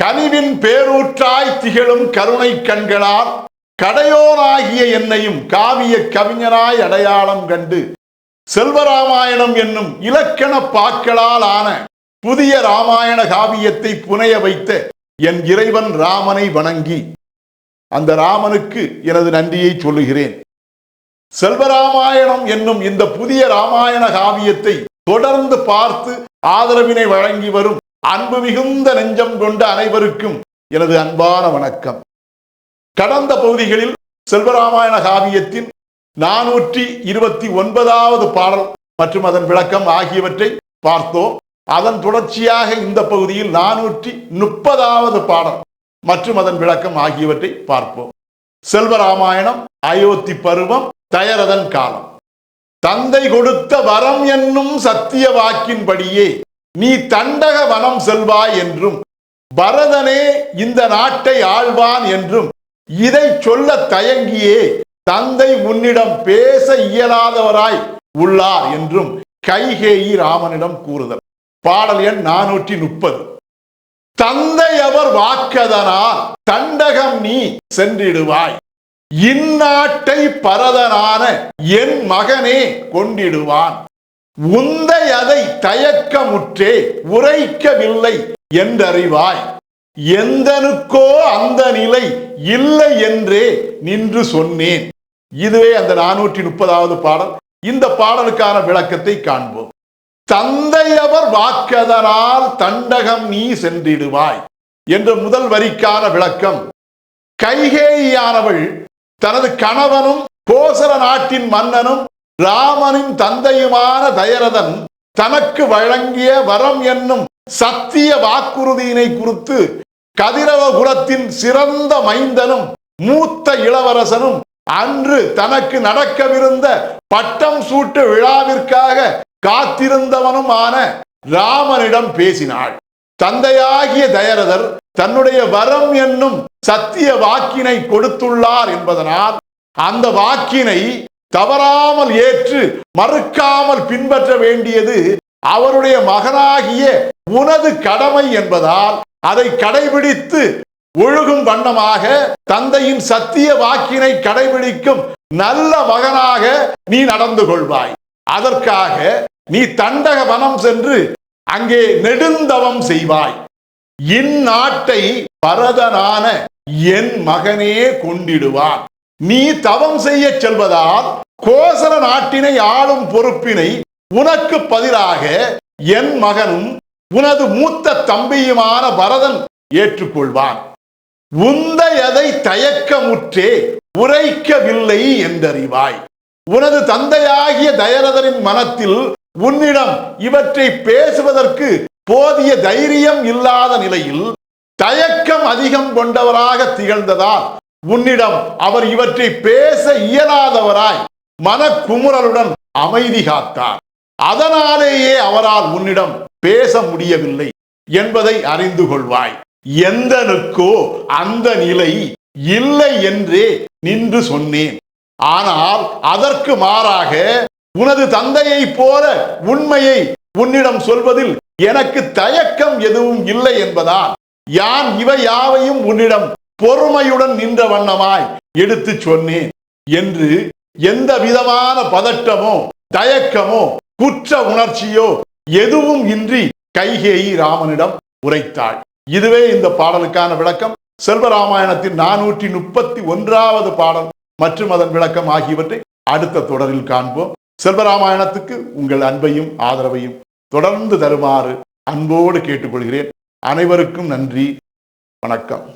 கனிவின் பேரூற்றாய் திகழும் கருணை கண்களால் கடையோனாகிய என்னையும் காவிய கவிஞராய் அடையாளம் கண்டு செல்வராமாயணம் என்னும் இலக்கண பாக்களால் ஆன புதிய ராமாயண காவியத்தை புனைய வைத்த என் இறைவன் ராமனை வணங்கி அந்த ராமனுக்கு எனது நன்றியை சொல்லுகிறேன். செல்வராமாயணம் என்னும் இந்த புதிய ராமாயண காவியத்தை தொடர்ந்து பார்த்து ஆதரவினை வழங்கி வரும் அன்பு மிகுந்த நெஞ்சம் கொண்ட அனைவருக்கும் எனது அன்பான வணக்கம். கடந்த பகுதிகளில் செல்வராமாயண காவியத்தின் நானூற்றி இருபத்தி ஒன்பதாவது பாடல் மற்றும் அதன் விளக்கம் ஆகியவற்றை பார்த்தோம். அதன் தொடர்ச்சியாக இந்த பகுதியில் நானூற்றி முப்பதாவது பாடல் மற்றும் அதன் விளக்கம் ஆகியவற்றை பார்ப்போம். செல்வராமாயணம் அயோத்தி பருவம் தயரதன் காலம். தந்தை கொடுத்த வரம் என்னும் சத்திய வாக்கின்படியே நீ தண்டக வனம் செல்வாய் என்றும் பரதனே இந்த நாட்டை ஆழ்வான் என்றும் இதை சொல்ல தயங்கியே தந்தை உன்னிடம் பேச இயலாதவராய் உள்ளார் என்றும் கைகேயி ராமனிடம் கூறுதல். பாடல் எண் நானூற்றி முப்பது. தந்தை அவர் வாக்கதனால் தண்டகம் நீ சென்றிடுவாய். இந்நாட்டை பரதனான என் மகனே கொண்டிடுவான். உந்தை அதை தயக்கமுற்றே உரைக்கவில்லை என்றறிவாய். எந்தனுக்கோ அந்த நிலை இல்லை என்றே நின்று சொன்னேன். இதுவே அந்த நானூற்றி முப்பதாவது பாடல். இந்த பாடலுக்கான விளக்கத்தை காண்போம். தந்தையவர் வாக்கதனால் தண்டகம் நீ சென்றிடுவாய் என்ற முதல் வரிக்கான விளக்கம். கைகேயானவள் தனது கணவனும் கோசல நாட்டின் மன்னனும் ராமனின் தந்தையுமான தயரதன் தனக்கு வழங்கிய வரம் என்னும் சத்திய வாக்குறுதியினை குறித்து கதிரவ குலத்தின் சிறந்த மைந்தனும் மூத்த இளவரசனும் அன்று தனக்கு நடக்கவிருந்த பட்டம் சூட்டு விழாவிற்காக காத்திருந்தவனுமான ராமனிடம் பேசினாள். தந்தையாகிய தயரதர் தன்னுடைய வரம் என்னும் சத்திய வாக்கினை கொடுத்துள்ளார் என்பதனால் அந்த வாக்கினை தவறாமல் ஏற்று மறுக்காமல் பின்பற்ற வேண்டியது அவருடைய மகனாகிய உனது கடமை என்பதால் அதை கடைபிடித்து ஒழுகும் வண்ணமாக தந்தையின் சத்திய வாக்கினை கடைபிடிக்கும் நல்ல மகனாக நீ நடந்து கொள்வாய். அதற்காக நீ தண்டக வனம் சென்று அங்கே நெடுந்தவம் செய்வாய். இந்நாட்டை பரதனான என் மகனே கொண்டிடுவான். நீ தவம் செய்ய செல்வதால் கோசல நாட்டினை ஆளும் பொறுப்பினை உனக்கு பதிலாக என் மகனும் உனது மூத்த தம்பியுமான பரதன் ஏற்றுக்கொள்வான். உந்தையதை தயக்கமுற்றே உரைக்கவில்லை என்றறிவாய். உனது தந்தையாகிய தயரதரின் மனத்தில் உன்னிடம் இவற்றை பேசுவதற்கு போதிய தைரியம் இல்லாத நிலையில் தயக்கம் அதிகம் கொண்டவராக திகழ்ந்ததால் உன்னிடம் அவர் இவற்றை பேச இயலாதவராய் மனக்குமுறலுடன் அமைதி காத்தார். அதனாலேயே அவரால் உன்னிடம் பேச முடியவில்லை என்பதை அறிந்து கொள்வாய். எந்தனுக்கோ அந்த நிலை இல்லை என்றே நின்று சொன்னேன். ஆனால் அதற்கு மாறாக உனது தந்தையைப் போல உண்மையை உன்னிடம் சொல்வதில் எனக்கு தயக்கம் எதுவும் இல்லை என்பதால் யான் இவை யாவையும் உன்னிடம் பொறுமையுடன் நின்ற வண்ணமாய் எடுத்துச் சொன்னேன் என்று எந்த விதமான பதட்டமோ தயக்கமோ குற்ற உணர்ச்சியோ எதுவும் இன்றி கைகேயி ராமனிடம் உரைத்தாள். இதுவே இந்த பாடலுக்கான விளக்கம். செல்வராமாயணத்தின் நானூற்றி முப்பத்தி ஒன்றாவது பாடல் மற்றும் அதன் விளக்கம் ஆகியவற்றை அடுத்த தொடரில் காண்போம். செல்வராமாயணத்துக்கு உங்கள் அன்பையும் ஆதரவையும் தொடர்ந்து தருமாறு அன்போடு கேட்டுக்கொள்கிறேன். அனைவருக்கும் நன்றி. வணக்கம்.